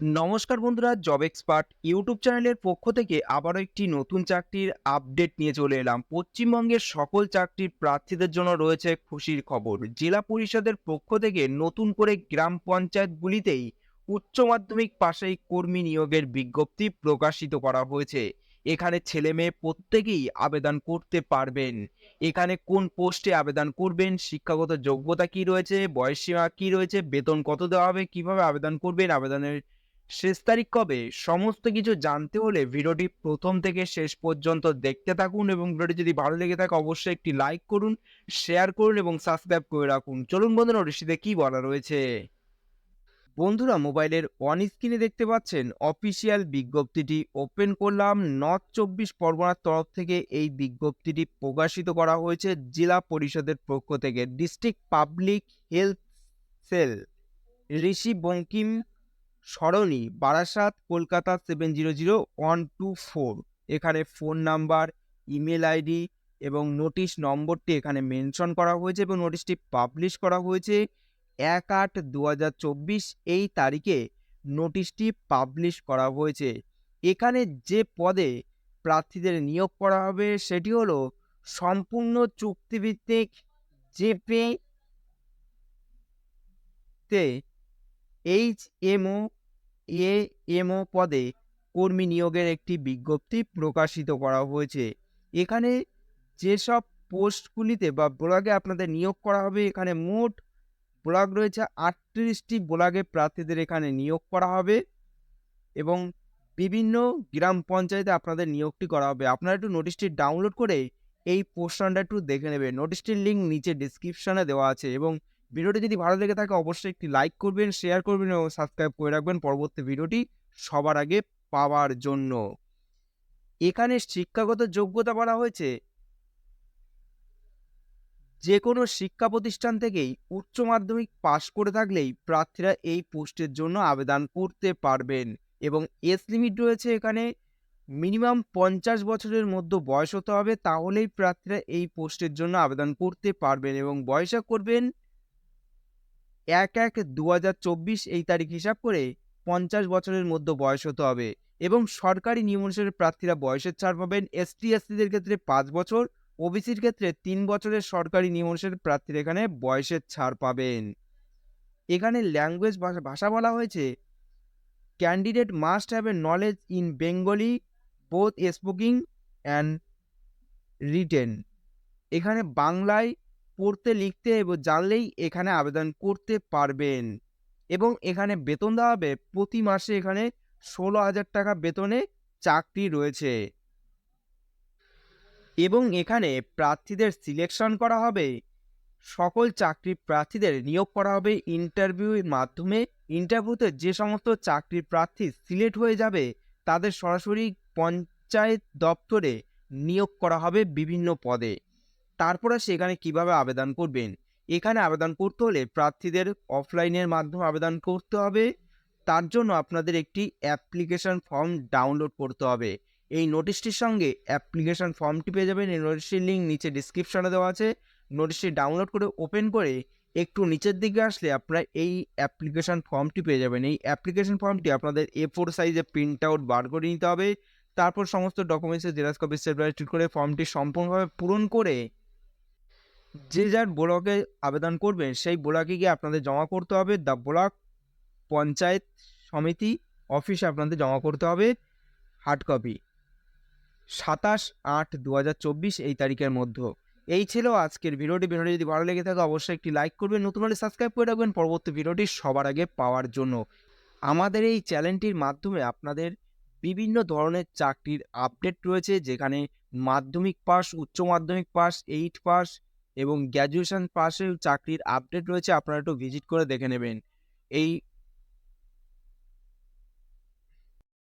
নমস্কার বন্ধুরা job expert YouTube চ্যানেলের পক্ষ থেকে আবারও একটি নতুন চাকরির আপডেট নিয়ে চলে এলাম। পশ্চিমবঙ্গের সকল চাকরির প্রার্থীদের জন্য রয়েছে খুশির খবর। জেলা পরিষদের পক্ষ থেকে নতুন করে গ্রাম পঞ্চায়েতগুলিতেই উচ্চ মাধ্যমিক পাশেই কর্মী নিয়োগের বিজ্ঞপ্তি প্রকাশিত করা হয়েছে। এখানে ছেলে মেয়ে প্রত্যেকেই আবেদন করতে পারবেন। এখানে কোন পোস্টে আবেদন করবেন, শিক্ষাগত যোগ্যতা কি রয়েছে বয়সসীমা কি রয়েছে, বেতন কত দেওয়া হবে, কীভাবে আবেদন করবেন, আবেদনের শেষ তারিখ কবে? সমস্ত কিছু জানতে হলে ভিডিওটি প্রথম থেকে শেষ পর্যন্ত দেখতে থাকুন এবং ভিডিওটি যদি ভালো লেগে থাকে অবশ্যই একটি লাইক করুন শেয়ার করুন এবং সাবস্ক্রাইব করে রাখুন। চলুন বন্ধুরা নোটিশটিতে কি বলা রয়েছে? বন্ধুরা, মোবাইলের অন স্ক্রিনে দেখতে পাচ্ছেন অফিসিয়াল বিজ্ঞপ্তিটি ওপেন করলাম। নর্থ চব্বিশ পরগনার তরফ থেকে এই বিজ্ঞপ্তিটি প্রকাশিত করা হয়েছে জেলা পরিষদের পক্ষ থেকে। District public health cell Rishi Bankim সরণি, Barasat, Kolkata seven zero zero one two four এখানে ফোন নাম্বার ইমেল আইডি এবং নোটিশ নম্বরটি এখানে মেনশন করা হয়েছে এবং নোটিশটি পাবলিশ করা হয়েছে এক আট দু এই তারিখে নোটিশটি পাবলিশ করা হয়েছে। এখানে যে পদে প্রার্থীদের নিয়োগ করা হবে সেটি হলো সম্পূর্ণ চুক্তিভিত্তিক জেপে তে এইচ এমও এ এমও পদে কর্মী নিয়োগের একটি বিজ্ঞপ্তি প্রকাশিত করা হয়েছে। এখানে যেসব পোস্টগুলিতে বা ব্লগে আপনাদের নিয়োগ করা হবে, এখানে মোট ব্লগ রয়েছে আটত্রিশটি ব্লগে প্রার্থীদের এখানে নিয়োগ করা হবে এবং বিভিন্ন গ্রাম পঞ্চায়েতে আপনাদের নিয়োগটি করা হবে। আপনারা একটু নোটিশটি ডাউনলোড করে এই পোস্টারটা একটু দেখে নেবেন। নোটিশটির লিঙ্ক নিচে ডিসক্রিপশনে দেওয়া আছে এবং ভিডিওটি যদি ভালো লেগে থাকে, অবশ্যই একটি লাইক করবেন শেয়ার করবেন এবং সাবস্ক্রাইব করে রাখবেন। পরবর্তী ভিডিওটি সবার আগে পাওয়ার জন্য। এখানে শিক্ষাগত যোগ্যতা বলা হয়েছে যে কোনো শিক্ষা প্রতিষ্ঠান থেকেই উচ্চ মাধ্যমিক পাশ করে থাকলেই প্রার্থীরা এই পোস্টের জন্য আবেদন করতে পারবেন এবং এজ লিমিট রয়েছে এখানে মিনিমাম পঞ্চাশ বছরের মধ্যে বয়স হতে হবে, তাহলেই প্রার্থীরা এই পোস্টের জন্য আবেদন করতে পারবেন এবং বয়সা করবেন এক এক দু এই তারিখ হিসাব করে পঞ্চাশ বছরের মধ্যে বয়স হতে হবে এবং সরকারি নিয়ম অনুসারে প্রার্থীরা বয়সের ছাড় পাবেন। এসটি এসসিদের ক্ষেত্রে পাঁচ বছর ওবিসির ক্ষেত্রে তিন বছরের সরকারি নিয়ম অনুসারে প্রার্থীরা এখানে বয়সের ছাড় পাবেন। এখানে ল্যাঙ্গুয়েজ ভাষা বলা হয়েছে candidate must have a knowledge in Bengali both speaking and written এখানে বাংলায় পড়তে, লিখতে এবং জানলেই এখানে আবেদন করতে পারবেন। এবং এখানে বেতন দেওয়া হবে। প্রতি মাসে এখানে ষোলো হাজার টাকা বেতনে চাকরি রয়েছে। এবং এখানে প্রার্থীদের সিলেকশন করা হবে। সকল চাকরি প্রার্থীদের নিয়োগ করা হবে। ইন্টারভিউর মাধ্যমে ইন্টারভিউতে যে সমস্ত চাকরির প্রার্থী সিলেক্ট হয়ে যাবে, তাদের সরাসরি পঞ্চায়েত দপ্তরে নিয়োগ করা হবে বিভিন্ন পদে। তারপরে সেখানে কীভাবে আবেদন করবেন? এখানে আবেদন করতে হলে প্রার্থীদের অফলাইনের মাধ্যমে আবেদন করতে হবে। তার জন্য আপনাদের একটি অ্যাপ্লিকেশন ফর্ম ডাউনলোড করতে হবে। এই নোটিশটির সঙ্গে অ্যাপ্লিকেশন ফর্মটি পেয়ে যাবেন। এই নোটিশটির লিঙ্ক নিচে ডিসক্রিপশনে দেওয়া আছে। নোটিশটি ডাউনলোড করে ওপেন করে একটু নিচের দিকে আসলে আপনারা এই অ্যাপ্লিকেশন ফর্মটি পেয়ে যাবেন। এই অ্যাপ্লিকেশন ফর্মটি আপনাদের এ ফোর সাইজে প্রিন্ট আউট বার করে নিতে হবে। তারপর সমস্ত ডকুমেন্টসের জেরাক্স কপি সেট করে ফর্মটি সম্পূর্ণভাবে পূরণ করে যে যার ব্লকে আবেদন করবেন, সেই ব্লকে গিয়ে আপনাদের জমা করতে হবে। দ্য ব্লক পঞ্চায়েত সমিতি অফিসে আপনাদের জমা করতে হবে হার্ড কপি। সাতাশ আট দু এই তারিখের মধ্যে। এই ছিল আজকের ভিডিওটি। ভিডিওটি যদি ভালো লেগে থাকে, অবশ্যই একটি লাইক করবেন। নতুন হলে সাবস্ক্রাইব করে রাখবেন। পরবর্তী ভিডিওটি সবার আগে পাওয়ার জন্য। আমাদের এই চ্যানেলটির মাধ্যমে আপনাদের বিভিন্ন ধরনের চাকরির আপডেট রয়েছে, যেখানে মাধ্যমিক পাস, উচ্চ মাধ্যমিক পাস, এইট পাস এবং গ্র্যাজুয়েশন পাশেও চাকরির আপডেট রয়েছে আপনারা একটু ভিজিট করে দেখে নেবেন। এই